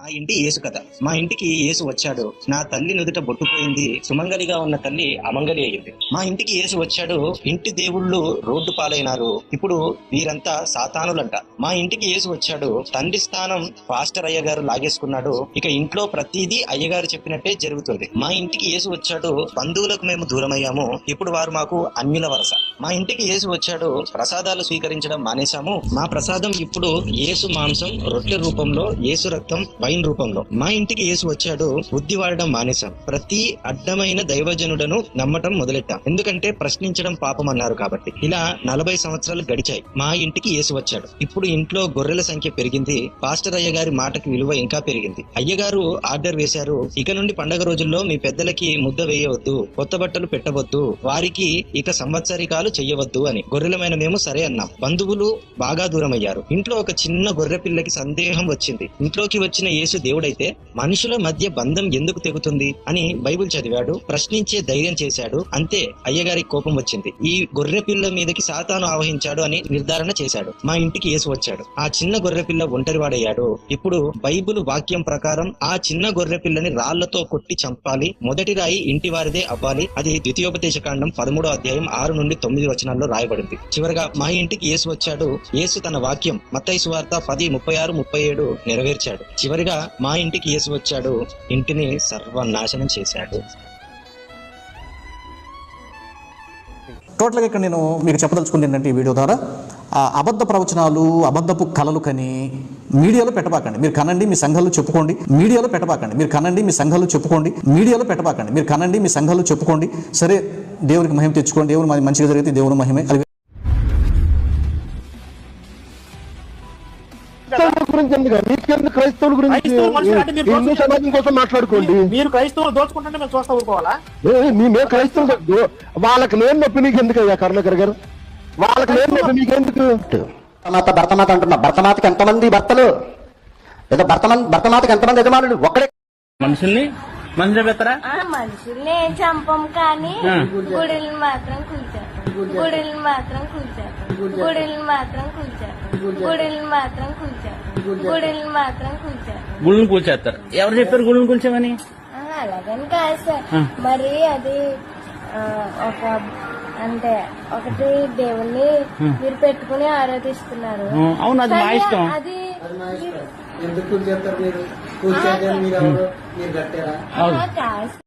మా ఇంటి యేసు కథ. మా ఇంటికి యేసు వచ్చాడు. నా తల్లి నుదుట బొట్టుపోయింది. సుమంగలిగా ఉన్న తల్లి అమంగలి అయ్యింది. మా ఇంటికి యేసు వచ్చాడు. ఇంటి దేవుళ్ళు రోడ్డు పాలైనారు. ఇప్పుడు వీరంతా సాతానులంట. మా ఇంటికి యేసు వచ్చాడు. తండ్రి స్థానం పాస్టర్ అయ్యగారు లాగేసుకున్నాడు. ఇక ఇంట్లో ప్రతిదీ అయ్యగారు చెప్పినట్టే జరుగుతుంది. మా ఇంటికి యేసు వచ్చాడు. బంధువులకు మేము దూరమయ్యాము. ఇప్పుడు వారు మాకు అన్యుల వరస. మా ఇంటికి యేసు వచ్చాడు. ప్రసాదాలు స్వీకరించడం మానేశాము. మా ప్రసాదం ఇప్పుడు యేసు మాంసం రొట్టె రూపంలో యేసు రక్తం వైన్ రూపంలో. మా ఇంటికి యేసు వచ్చాడు బుద్ధి వాడడం మానేశాం. ప్రతి అడ్డమైన దైవజనుడను నమ్మటం మొదలెట్టాం. ఎందుకంటే ప్రశ్నించడం పాపం అన్నారు కాబట్టి. ఇలా నలభై సంవత్సరాలు గడిచాయి. మా ఇంటికి యేసు వచ్చాడు. ఇప్పుడు ఇంట్లో గొర్రెల సంఖ్య పెరిగింది. పాస్టర్ అయ్య గారి మాటకి విలువ ఇంకా పెరిగింది. అయ్యగారు ఆర్డర్ వేశారు. ఇక నుండి పండగ రోజుల్లో మీ పెద్దలకి ముద్ద వేయవద్దు కొత్త బట్టలు పెట్టవద్దు వారికి ఇక సంవత్సరికాలు చెయ్యవద్దు అని. గొర్రెలమైన మేము సరే అన్నాం. బంధువులు బాగా దూరం అయ్యారు ఇంట్లో ఒక చిన్న గొర్రె పిల్లకి సందేహం వచ్చింది. ఇంట్లోకి వచ్చిన యేసు దేవుడైతే మనుషుల మధ్య బంధం ఎందుకు తెగుతుంది అని బైబిల్ చదివాడు ప్రశ్నించే ధైర్యం చేశాడు అంతే అయ్యగారికి కోపం వచ్చింది. ఈ గొర్రె పిల్ల మీదకి సాతాను ఆవహించాడు అని నిర్ధారణ చేశాడు. మా ఇంటికి యేసు వచ్చాడు. ఆ చిన్న గొర్రె పిల్ల ఒంటరివాడయ్యాడు. ఇప్పుడు బైబిల్ వాక్యం ప్రకారం ఆ చిన్న గొర్రె పిల్లని రాళ్ళతో కొట్టి చంపాలి మొదటి రాయి ఇంటి వారిదే అవ్వాలి. అది ద్వితీయోపదేశ కాండం పదమూడో అధ్యాయం ఆరు నుండి తొమ్మిది వచనాల్లో రాయబడింది. చివరగా మా ఇంటికి యేసు వచ్చాడు. యేసు తన వాక్యం మత్తైసు వార్త పది ముప్పై ఆరు ముప్పై ఏడు నెరవేర్చాడు. చివరి చివరిగా మా ఇంటికి యేసు వచ్చాడు. ఇంటిని సర్వనాశనం చేశాడు. టోటల్గా ఇక్కడ నేను మీకు చెప్పదలుచుకుంది ఏంటంటే ఈ వీడియో ద్వారా ఆ అబద్ధ ప్రవచనాలు అబద్ధపు కళలు కని మీడియాలో పెట్టబాకండి. మీరు కనండి మీ సంఘాలు చెప్పుకోండి. మీడియాలో పెట్టబాకండి. మీరు కనండి మీ సంఘాలు చెప్పుకోండి. మీడియాలో పెట్టబాకండి. మీరు కనండి మీ సంఘాలు చెప్పుకోండి. సరే దేవునికి మహిమ తెచ్చుకోండి. దేవుని మంచిగా జరిగితే దేవుని మహిమే. క్రైస్తవుల గురించి ఎందుకు? మీకెందుకు క్రైస్తవుల గురించి? క్రైస్తవుల మనుషులు అంటే మీరు హిందూ సమాజం కోసం మాట్లాడుకోండి. మీరు క్రైస్తవులు దోచుకుంటుంటే మేము చూస్తా ఊరుకోవాలా? ఏ, మీ మేము క్రైస్తవులు వాళ్ళకి లేని నొప్పి మీకు ఎందుకు అయ్యా కరుణాకర్ గారు? వాళ్ళకి లేని నొప్పి మీకెందుకు భర్తమాత భర్తమాత అంటున్నా. భర్తమాతకి ఎంతమంది భర్తలు? లేదా భర్తమంది భర్తమాతకి ఎంతమంది యజమానులు? ఒక్కడే మనుషుల్ని మనుషులు పెడతారా ఆ మనుషుల్ని ఏం చంపం కానీ గుడిని మాత్రం కూల్చారు. గుడిని మాత్రం కూల్చారు. గుడిని మాత్రం కూల్చారు. గుడిని మాత్రం కూల్చారు. గుడిని మాత్రం కూల్చారు. గుళ్ళని కూల్చేస్తారు. ఎవరు చెప్పారు గుళ్ళని కూల్చామని? ఆ, అలాగని కాదు సార్. మరి అది ఆ, ఒక అంటే ఒకటి దేవుణ్ణి మీరు పెట్టుకుని ఆరాధిస్తున్నారు. అవును, అది మా కానీ ఇష్టం. అది ఎందుకు కూర్చేస్తారు మీరు? మీరు ఎవరు? మీరు కట్టారా? కాదు